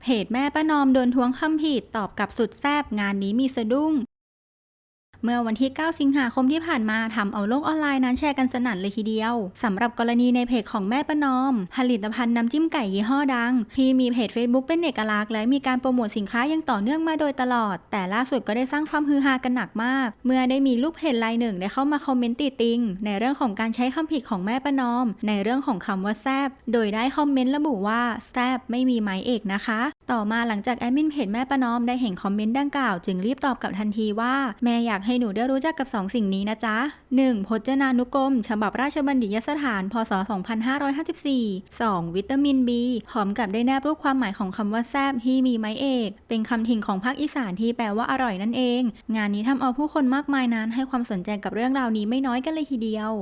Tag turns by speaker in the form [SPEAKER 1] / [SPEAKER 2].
[SPEAKER 1] เพจแม่ป้านอมโดนทวงคำผิดตอบกลับสุดแซบงานนี้มีสะดุ้ง เมื่อวันที่ 9 สิงหาคมที่ผ่านมาทำเอาโลกออนไลน์นั้นแชร์กันสนั่นเลยทีเดียวสำหรับกรณีในเพจของแม่ประนอม ผลิตภัณฑ์น้ำจิ้มไก่ยี่ห้อดัง ที่มีเพจ Facebook เป็นเอกลักษณ์และมีการโปรโมทสินค้ายังต่อเนื่องมาโดยตลอด แต่ล่าสุดก็ได้สร้างความฮือฮากันหนักมาก เมื่อได้มีลูกเพจรายหนึ่งได้เข้ามาคอมเมนต์ติติง ในเรื่องของการใช้คำผิดของแม่ประนอม ในเรื่องของคำว่าแซบโดยได้คอมเมนต์ระบุว่าแซบไม่มีไม้เอกนะคะ ต่อมาหลังจากแอดมินเพจแม่ประนอมได้เห็นคอมเมนต์ดังกล่าว จึงรีบตอบกลับทันทีว่า แม่อยากให้หนูได้รู้จักกับ 2 สิ่งนี้นะจ๊ะ 1. พจนานุกรม ฉบับราชบัณฑิตยสถาน พศ 2554 2. วิตามิน B พร้อมกับได้แนบรูปความหมายของคำว่าแซบที่มีไม้เอก เป็นคำถิ่งของภาคอีสานที่แปลว่าอร่อยนั่นเอง งานนี้ทำเอาผู้คนมากมายนั้นให้ความสนใจกับเรื่องราวนี้ไม่น้อยกันเลยทีเดียว